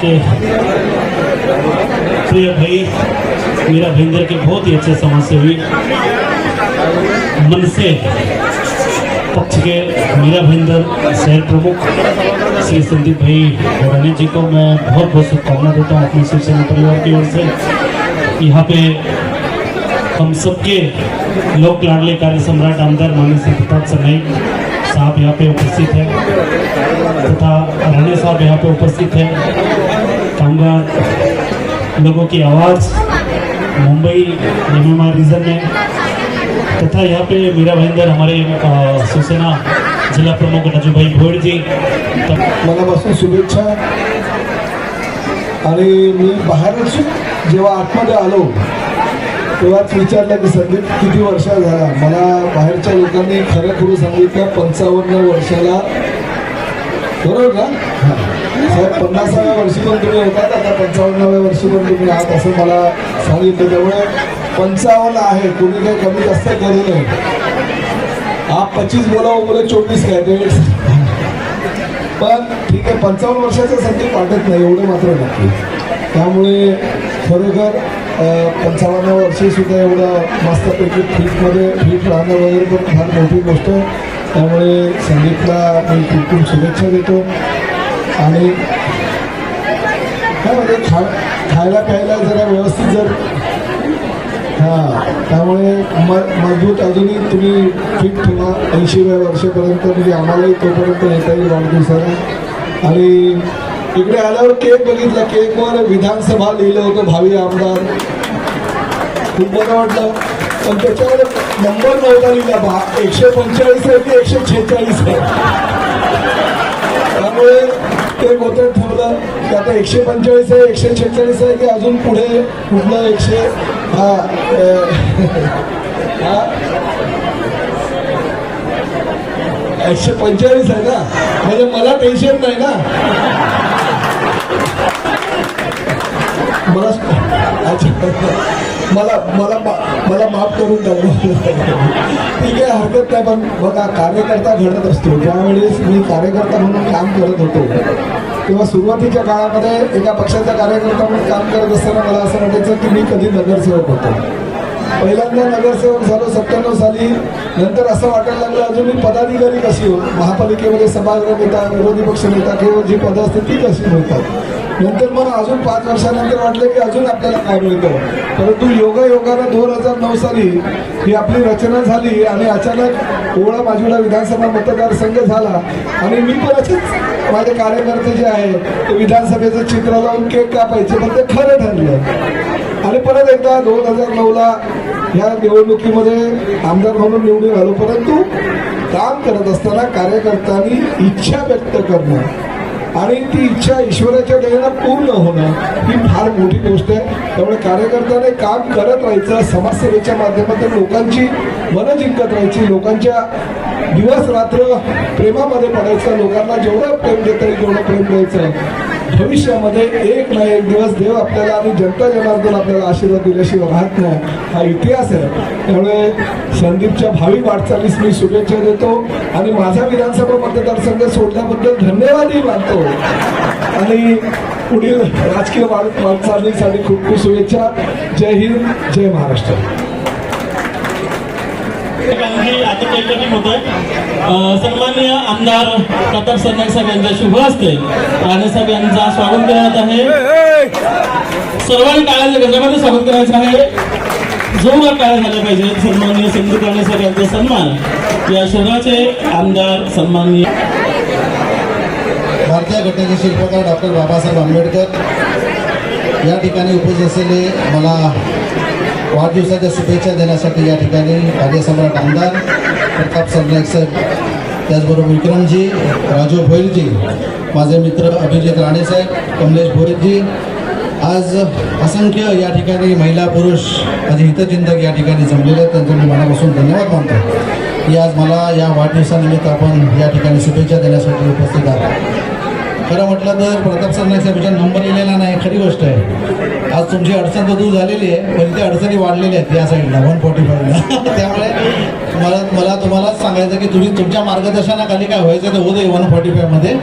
के प्रिय भाई, मीरा भिंदर के बहुत ही अच्छे समाज सेवी मन से पक्ष के मीरा भिंदर शहर प्रमुख श्री संदीप भाई रानी जी को मैं बहुत बहुत शुभकामना देता हूँ अपने शिवसेना परिवार की ओर से। यहाँ पे हम सबके लोक लाडले कार्य सम्राट आमदार माननीय श्री प्रताप सरनाईक साहब यहाँ पे उपस्थित हैं तथा राणे साहब यहाँ पे उपस्थित हैं। कामगार लोगों की आवाज़. मुंबई एम रीजन में. तथा यहाँ पे मीरा भाईंदर हमारे शिवसेना जिला प्रमुख राजूभाई भोड जी। मनापासून शुभेच्छा. आणि मी बाहेरच जेव्हा आतमध्ये आलो तेव्हाच विचारलं की संदीप किती वर्ष झाला? मला बाहेरच्या लोकांनी खरं खरं सांगितलं पंचावन्न वर्षाला. बरोबर ना? हां. साहेब पन्नासाव्या वर्षी पण तुम्ही होतात. आता पंचावन्नाव्या वर्षी पण तुम्ही आहात असं मला सांगितलं. त्यामुळे पंचावन्न आहे. कोणी काही कमी जास्त करू नये. आप पच्चीस बोला बोले चोवीस काय? ते पण ठीक आहे पंचावन्न वर्षाचं संधी वाटत नाही. एवढं मात्र नक्की. त्यामुळे खरोखर पंचावन्न वर्षी सुद्धा एवढं मस्तपैकी फिटमध्ये फिट राहणं वगैरे पण फार मोठी गोष्ट आहे. त्यामुळे संगीतला मी खूप खूप शुभेच्छा देतो. आणि काय म्हणजे खा खायला प्यायला जरा व्यवस्थित जर. हां त्यामुळे म मजबूत अजूनही तुम्ही फिट ठेवा. ऐंशी वर्षापर्यंत म्हणजे आम्हालाही तोपर्यंत येता येईल वाढदिवसाला. आणि इकडे आल्यावर केक बघितला. केकवर विधानसभा लिहिलं होतं भावी आमदार. खूप बरं वाटलं. पण त्याच्यावर नंबर नव्हता लिहिला. बा एकशे पंचेचाळीस आहे की एकशे छेचाळीस आहे? त्यामुळे ते गोत्यात ठेवलं. की आता एकशे पंचेचाळीस आहे एकशे शेहेचाळीस आहे की अजून पुढे कुठलं एकशे? हा हा. एकशे पंचेचाळीस आहे ना? म्हणजे मला टेन्शन नाही ना? मला अच्छा मला मला मा- मला माफ करून टाकलं ठीक आहे हरकत नाही पण बघा कार्यकर्ता घडत असतो. ज्यावेळेस मी कार्यकर्ता म्हणून काम करत होतो तेव्हा सुरुवातीच्या काळामध्ये एका पक्षाचा कार्यकर्ता म्हणून काम करत असताना मला असं वाटायचं की मी कधी नगरसेवक होतो. पहिल्यांदा नगरसेवक झालो सत्त्याण्णव साली. नंतर असं वाटायला लागलं अजून मी पदाधिकारी कशी हो महापालिकेमध्ये सभागृह नेता विरोधी पक्ष नेता किंवा जी पदं असतात ती कशी मिळतात नंतर मग अजून पाच वर्षानंतर वाटलं की अजून आपल्याला काय मिळतं. परंतु योगा योगानं दोन हजार नऊ साली ही आपली रचना झाली आणि अचानक ओळा बाजूला विधानसभा मतदारसंघ झाला. आणि मी पण असेच माझे कार्यकर्ते जे आहे ते विधानसभेचं चित्र लावून केक कापायचे पण ते खरं ठरलं. आणि परत एकदा दोन हजार नऊला ह्या निवडणुकीमध्ये आमदार म्हणून निवडून आलो. परंतु काम करत असताना कार्यकर्त्यांनी इच्छा व्यक्त करणं आणि ती इच्छा ईश्वराच्या दयेनं पूर्ण होणं ही फार मोठी गोष्ट आहे. त्यामुळे कार्यकर्त्याने काम करत राहायचं समाजसेवेच्या माध्यमातून लोकांची मनं जिंकत राहायची लोकांच्या दिवस रात्र प्रेमामध्ये पडायचं लोकांना जेवढं प्रेम देता येईल तेवढं प्रेम द्यायचं. भविष्यामध्ये एक ना एक दिवस देव आपल्याला आणि जनता जनार्दन आपल्याला आशीर्वाद दिल्याशिवाय राहत नाही. हा इतिहास आहे. त्यामुळे संदीपच्या भावी वाटचालीस मी शुभेच्छा देतो आणि माझा विधानसभा मतदारसंघ सोडल्याबद्दल धन्यवादही मानतो. आणि पुढील राजकीय वाटचालीसाठी खूप खूप शुभेच्छा. जय हिंद जय महाराष्ट्र. सन्माननीय आमदार प्रताप सरनाईक साहेब यांच्या शुभ हस्ते राणे साहेब यांचा स्वागत करण्यात आहे. सर्वांनी टाळ्याच्या गजरामध्ये स्वागत करायचं आहे. जोरदार टाळ्या झाल्या पाहिजे. सन्माननीय संदीप राणे साहेब यांचा सन्मान. या शहराचे आमदार सन्माननीय भारतीय घटनेचे शिल्पकार डॉक्टर बाबासाहेब आंबेडकर. या ठिकाणी उपस्थित असलेले मला वाढदिवसाच्या शुभेच्छा देण्यासाठी या ठिकाणी कार्यसम्राट आमदार प्रताप सरनाईक साहेब त्याचबरोबर विक्रमजी राजू भोईरजी माझे मित्र अभिजित राणेसाहेब कमलेश भोईरजी. आज असंख्य या ठिकाणी महिला पुरुष माझे हितचिंतक या ठिकाणी जमलेले आहेत. त्यांचे मी मनापासून धन्यवाद मानतो. की आज मला या वाढदिवसानिमित्त आपण या ठिकाणी शुभेच्छा देण्यासाठी उपस्थित आहात. खरं म्हटलं तर प्रताप सरनाईक साहेबांचा नंबर लिहिलेला नाही खरी गोष्ट आहे. आज तुमची अडचण तर दूर झालेली आहे पण त्या अडचणी वाढलेल्या आहेत या साईडला वन फोर्टी फाईव्हला त्यामुळे मला मला तुम्हालाच सांगायचं की तुम्ही तुमच्या मार्गदर्शनाखाली काय व्हायचं ते होऊ दे वन फोर्टी फाईव्हमध्ये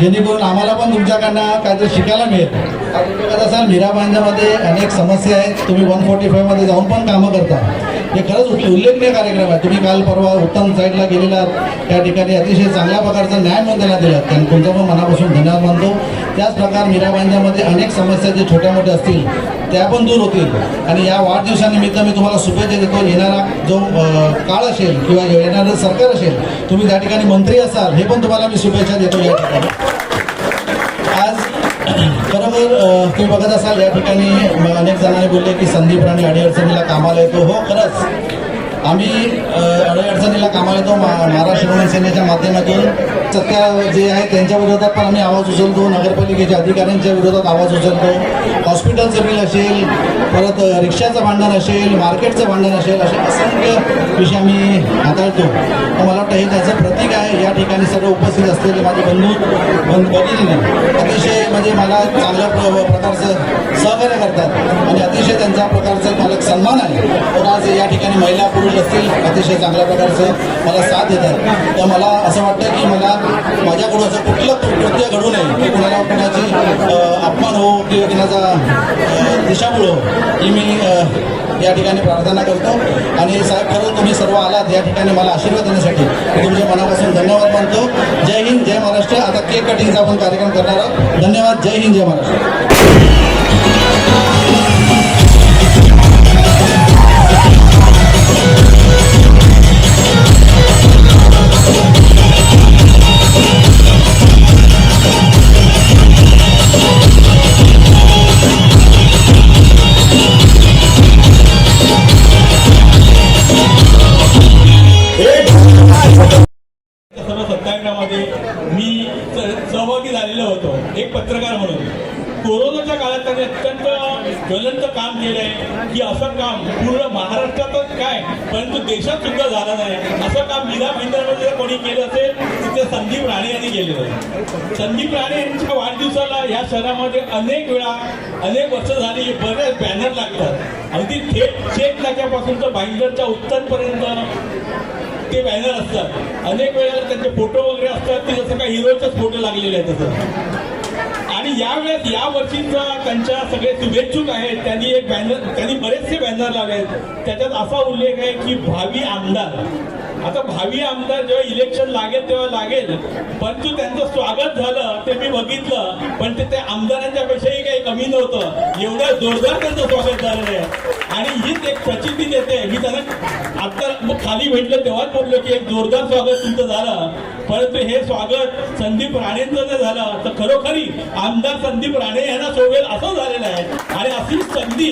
जेणेकरून आम्हाला पण तुमच्याकडनं काहीतरी शिकायला मिळेल. आता तुम्ही कसं असाल मीराबांजामध्ये अनेक समस्या आहेत. तुम्ही वन फोर्टी फाईव्हमध्ये जाऊन पण कामं करता. हे खरंच उल्लेखनीय कार्यक्रम आहे. तुम्ही काल परवा उत्तम साईडला गेलेला त्या ठिकाणी अतिशय चांगल्या प्रकारचा न्याय म्हणून त्यांना दिला त्यांनी तुमचा पण मनापासून धन्यवाद मानतो. त्याच प्रकार मीराबांजामध्ये अनेक समस्या जे छोट्या मोठ्या असतील त्या पण दूर होतील. आणि या वाढदिवसानिमित्त मी तुम्हाला शुभेच्छा देतो. येणारा जो काळ असेल किंवा येणारं सरकार असेल तुम्ही त्या ठिकाणी मंत्री असाल हे पण तुम्हाला मी शुभेच्छा देतो या ठिकाणी. बरोबर तुम्ही बघत असाल या ठिकाणी अनेक जणांनी बोलले की संदीप राणे अडीअडचणीला कामाला येतो. हो खरंच. आम्ही अ, अडीअडचणीला कामाला येतो महाराष्ट्र शिरोमणी सेनेच्या माध्यमातून. सत्या जे आहे त्यांच्या विरोधात पण आम्ही आवाज उचलतो नगरपालिकेच्या अधिकाऱ्यांच्या विरोधात आवाज उचलतो. हॉस्पिटलचं बिल असेल परत रिक्षाचं भांडण असेल मार्केटचं भांडण असेल असे असंख्य विषय आम्ही हाताळतो. तर मला वाटतं हे त्याचं प्रतीक आहे. या ठिकाणी सर्व उपस्थित असलेले माझे बंधू बंध भगिनी अतिशय म्हणजे मला चांगल्या प्रकारचं सहकार्य करतात. आणि अतिशय त्यांच्या प्रकारचा मला सन्मान आहे. पण आज या ठिकाणी महिला पुरुष असतील अतिशय चांगल्या प्रकारचं मला साथ देतात. तर मला असं वाटतं की मला माझ्याकडून असं कुठलं कृत्य घडू नये की कुणाला कुणाची अपमान हो किंवा कुणाचा दिशाभूळ हो ही मी या ठिकाणी प्रार्थना करतो. आणि साहेब खरं तुम्ही सर्व आलात या ठिकाणी मला आशीर्वाद देण्यासाठी. मी तुमच्या मनापासून धन्यवाद मानतो. जय हिंद जय महाराष्ट्र. आता केक कटिंगचा आपण कार्यक्रम करणार आहोत. धन्यवाद जय हिंद जय महाराष्ट्र. ज्वलंत काम केलंय की असं काम पूर्ण महाराष्ट्रातच काय? परंतु देशात सुद्धा झालं नाही. असं काम मीरा भाईंदरमध्ये जर कोणी केलं असेल तिथे संदीप राणे यांनी केलेलं आहे. संदीप राणे यांच्या वाढदिवसाला या शहरामध्ये अनेक वेळा अनेक वर्ष झाली बरेच बॅनर लागतात. अगदी थेट चेक नाक्यापासून तर भाईंदरच्या उत्तरपर्यंत ते बॅनर असतात. अनेक वेळेला त्यांचे फोटो वगैरे असतात ते जसं काही हिरोचेच फोटो लागलेले आहेत तसं. आणि यावेळेस या वर्षीचा त्यांच्या सगळे शुभेच्छुक आहेत. त्यांनी एक बॅनर त्यांनी बरेचसे बॅनर लावले आहेत. त्याच्यात असा उल्लेख आहे की भावी आमदार आता भावी आमदार जेव्हा इलेक्शन लागेल तेव्हा लागेल. परंतु त्यांचं स्वागत झालं ते मी बघितलं पण ते त्या आमदारांच्या पेक्षाही काही कमी नव्हतं. एवढं जोरदार त्यांचं स्वागत झालेलं आहे. आणि हीच एक प्रचिती देते. मी त्यांना आता मग खाली भेटलं तेव्हाच बोललो की एक जोरदार स्वागत तुमचं झालं. परंतु हे स्वागत संदीप राणेंचं जर झालं. तर खरोखरी आमदार संदीप राणे यांना शोभेल असं झालेलं आहे. आणि अशी संधी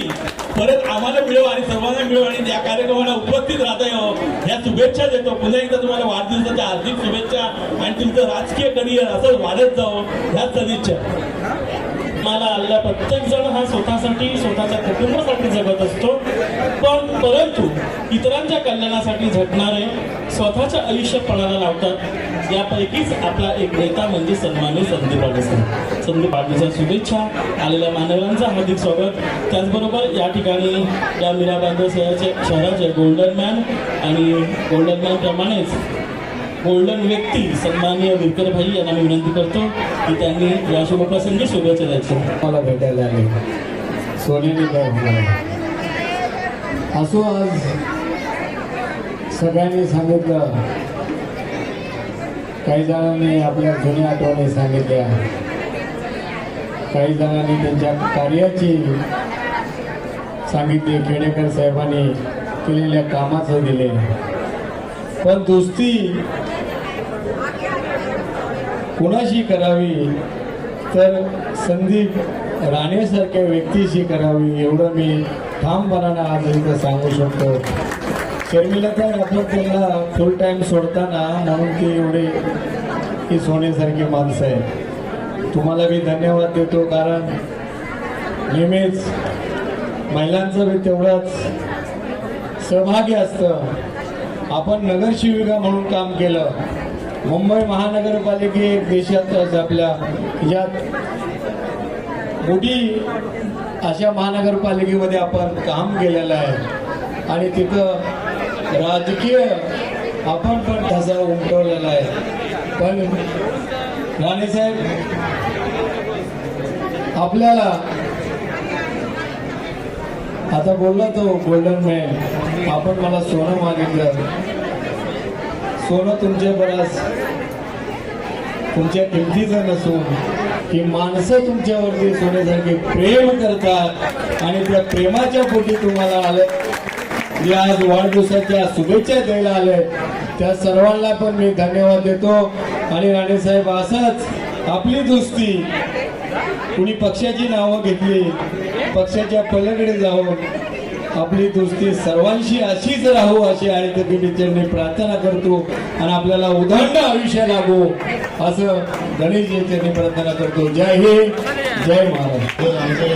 परत आम्हाला मिळव आणि सर्वांना मिळव आणि या कार्यक्रमाला उपस्थित राहता येऊ या शुभेच्छा देतो. पुन्हा एकदा तुम्हाला वाढदिवसाच्या हार्दिक शुभेच्छा आणि तुमचं राजकीय करिअर असं वाढत जावं. ह्याच सदिच्छा. मला आलेला प्रत्येक जण हा स्वतःसाठी स्वतःच्या कुटुंबासाठी जगत असतो. पण परंतु इतरांच्या कल्याणासाठी झटणारे स्वतःच्या आयुष्य पणाला लावतात. यापैकीच आपला एक नेता म्हणजे सन्मान्य संदीप पाटील संदीप पाटीलच्या शुभेच्छा. आलेल्या मानवांचं हार्दिक स्वागत. त्याचबरोबर या ठिकाणी या मीराबांधव शहराचे शहराचे गोल्डन मॅन आणि गोल्डन मॅनप्रमाणेच गोल्डन व्यक्ती सन्माननीय विरकर भाई यांना मी विनंती करतो की त्यांनी या शुभप्रसंगी शुभेच्छा द्यायच्या. मला भेटायला आले. सोन्याने काय होणार असो आज सगळ्यांनी सांगितलं. काही जणांनी आपल्या जुन्या आठवणी सांगितल्या. काही जणांनी त्यांच्या कार्याची सांगितली. खेडेकर साहेबांनी केलेल्या कामाचं दिले. पण दोस्ती कुणाशी करावी? तर संदीप राणेसारख्या व्यक्तीशी करावी एवढं मी ठामपणानं आज इथं सांगू शकतो. शर्मिला काय आपण त्यांना फुल टाईम सोडताना म्हणून ती एवढी ही सोन्यासारखी माणसं आहे तुम्हाला मी धन्यवाद देतो कारण नेहमीच महिलांचं बी तेवढंच सहभागी असतं. आपण नगरसेविका म्हणून काम केलं. मुंबई महानगरपालिके एक देशातच आपल्या ज्यात मोठी अशा महानगरपालिकेमध्ये आपण काम केलेलं आहे. आणि तिथं राजकीय आपण पण ठसा उमटवलेला आहे. पण राणेसाहेब आपल्याला आता बोलला तो गोल्डन मॅन आपण मला सोनं मागितलं. सोनं तुमच्या बराच. तुमच्या किमतीचं नसून की माणसं तुमच्यावरती सोन्यासारखे प्रेम करतात आणि त्या प्रेमाच्या पोटी तुम्हाला आले. जे आज वाढदिवसाच्या शुभेच्छा द्यायला आले. त्या सर्वांना पण मी धन्यवाद देतो. आणि राणेसाहेब असंच आपली दोस्ती. कुणी पक्षाची नावं घेतली पक्षाच्या पलीकडे जाऊन आपली दोस्ती सर्वांशी अशीच राहू अशी आहे तर मी प्रार्थना करतो आणि आपल्याला उदंड आयुष्य लागो. असं गणेश यांच्यानी प्रार्थना करतो. जय हिंद जय महाराष्ट्र. आमचे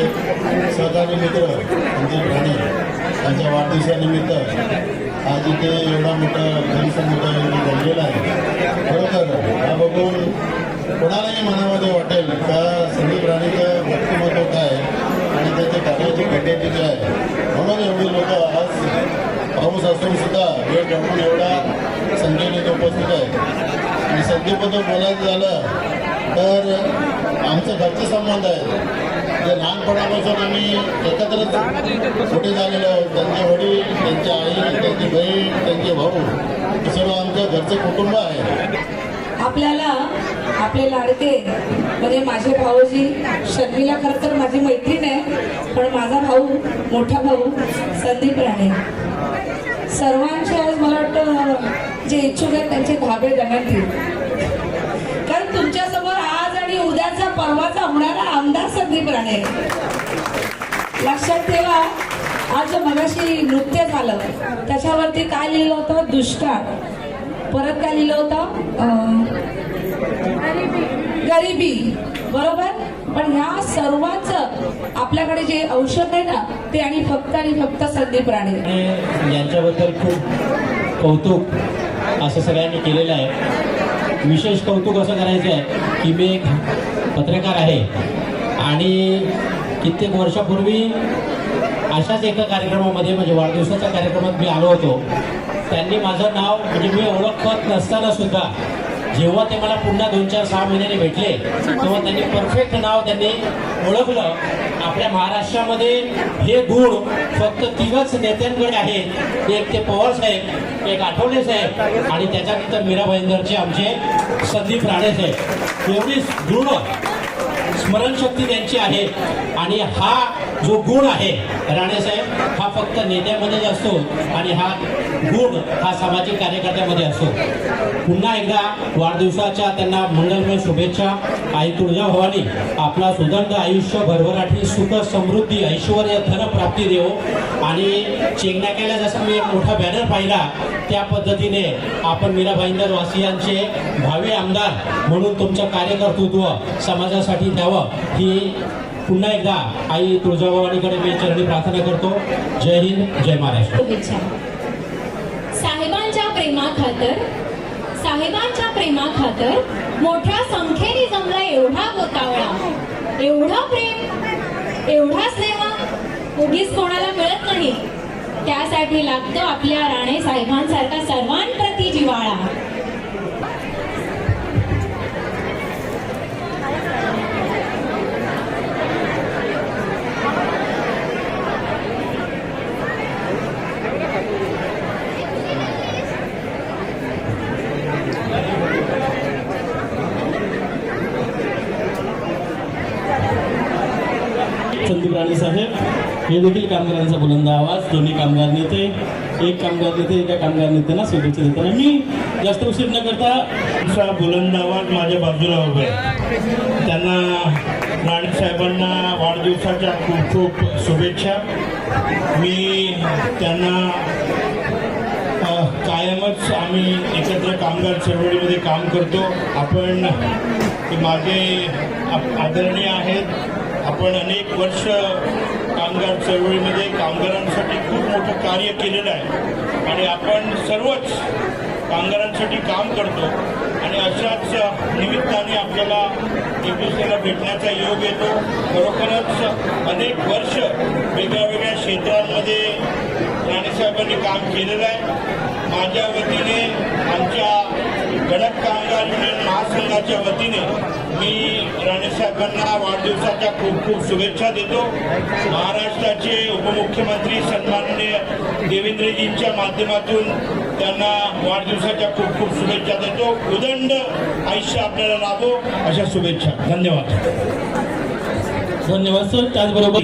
सहकारी मित्र आमचे प्राणी त्यांच्या वाढदिवसानिमित्त आज इथे एवढा मोठा जनसमुदाय इथे आहे. खरोखर हा बघून कोणालाही मनामध्ये वाटेल का सगळी प्राणीचं व्यक्तिमत्व काय? आणि त्याच्या कार्याची कॅटेटी आहे म्हणून एवढी लोक आज पाऊस असून सुद्धा वेळ गमून एवढा संख्येने उपस्थित आहे आणि संदीपबद्दल बोलायचं झालं तर आमचे घरचे संबंध आहे. जे लहानपणापासून आम्ही एकत्रच मोठे झालेलो आहोत. त्यांचे वडील त्यांची आई त्यांची बहीण त्यांचे भाऊ हे सर्व आमचं घरचं कुटुंब आहे. आपल्याला आपले लाडके म्हणजे माझे भाऊजी शर्मिला खरं तर माझी मैत्रीण आहे पण माझा भाऊ मोठा भाऊ संदीप राणे. सर्वांचे आज मला वाटतं जे इच्छुक आहेत त्यांचे धाबे दणकतील कारण तुमच्यासमोर आज आणि उद्याचा परवाचा होणारा आमदार संदीप राणे. लक्षात ठेवा आज जो मगाशी नृत्य झालं त्याच्यावरती काय लिहिलं होतं? दुष्काळ. परत काय लिहिलं होतं? गरिबी. बरोबर? पण ह्या सर्वांचं आपल्याकडे जे औषध आहे ना ते आणि फक्त आणि फक्त संदीप राणे. यांच्याबद्दल खूप कौतुक असं सगळ्यांनी केलेलं आहे. विशेष कौतुक असं करायचं आहे की मी एक पत्रकार आहे. आणि कित्येक वर्षापूर्वी अशाच एका कार्यक्रमामध्ये म्हणजे वाढदिवसाच्या कार्यक्रमात मी आलो होतो. त्यांनी माझं नाव म्हणजे मी ओळखत नसताना सुद्धा जेव्हा ते मला पुन्हा दोन चार सहा महिन्याने भेटले तेव्हा त्यांनी परफेक्ट नाव त्यांनी ओळखलं. आपल्या महाराष्ट्रामध्ये हे गुण फक्त तिघच नेत्यांकडे आहेत. एक ते पवार साहेब एक आठवले साहेब आणि त्याच्यानंतर मीरा भाईंदरचे आमचे संदीप राणे साहेब. एवढी दृढ स्मरणशक्ती त्यांची आहे. आणि हा जो गुण आहे राणेसाहेब हा फक्त नेत्यामध्येच असतो आणि हा गुण हा सामाजिक कार्यकर्त्यामध्ये असतो. पुन्हा एकदा वाढदिवसाच्या त्यांना मंगलमय शुभेच्छा. आई तुळजा भवानी आपला सुदंड आयुष्य भरभराटी सुख समृद्धी ऐश्वर धनप्राप्ती देव. आणि चेंगनाक्याला जसा मी एक मोठा बॅनर पाहिला त्या पद्धतीने आपण मीराबाईंदर वासियांचे भावी आमदार म्हणून तुमचं कार्यकर्तृत्व समाजासाठी द्यावं ही पुन्हा एकदा आई तुळजाभवानीकडे मी चरणी प्रार्थना करतो. जय हिंद जय महाराष्ट्र. साहेबांच्या साहेबांच्या प्रेमाखातर साहेबांच्या प्रेमाखातर मोठ्या संख्येने जमला एवढा गोतावळा एवढा प्रेम एवढा स्नेह उगीच कोणाला मिळत नाही. त्यासाठी लागतो आपल्या राणे साहेबांसारखा सर्वांप्रती जिव्हाळा संदीप राणे साहेब हे देखील कामगारांचा बुलंद आवाज. दोन्ही कामगार नेते एक कामगार नेते एका कामगार नेत्यांना शुभेच्छा देताना मी जास्त उशीर न करता असा बुलंद आवाज माझ्या बाजूला उभे आहे. त्यांना साहेबांना वाढदिवसाच्या खूप खूप शुभेच्छा. मी त्यांना कायमच आम्ही एकत्र कामगार चळवळीमध्ये काम करतो. आपण हे माझे आप- आदरणीय आहेत. आपण अनेक वर्ष कामगार चळवळीमध्ये कामगारांसाठी खूप मोठं कार्य केलेलं आहे. आणि आपण सर्वच कामगारांसाठी काम करतो. आणि अशाच निमित्ताने आपल्याला एक भेटण्याचा योग येतो. खरोखरच अनेक वर्ष वेगळ्या वेगळ्या क्षेत्रांमध्ये राणेसाहेबांनी काम केलेलं आहे. माझ्या वतीने आमच्या गडक कामगार युनियन महासंघाच्या वतीने मी राणेसाहेबांना वाढदिवसाच्या खूप खूप शुभेच्छा देतो. महाराष्ट्राचे उपमुख्यमंत्री सन्माननीय देवेंद्रजींच्या माध्यमातून त्यांना वाढदिवसाच्या खूप खूप शुभेच्छा देतो. उदंड आयुष्य आपल्याला लाभो. अशा शुभेच्छा. धन्यवाद. धन्यवाद सर. त्याचबरोबर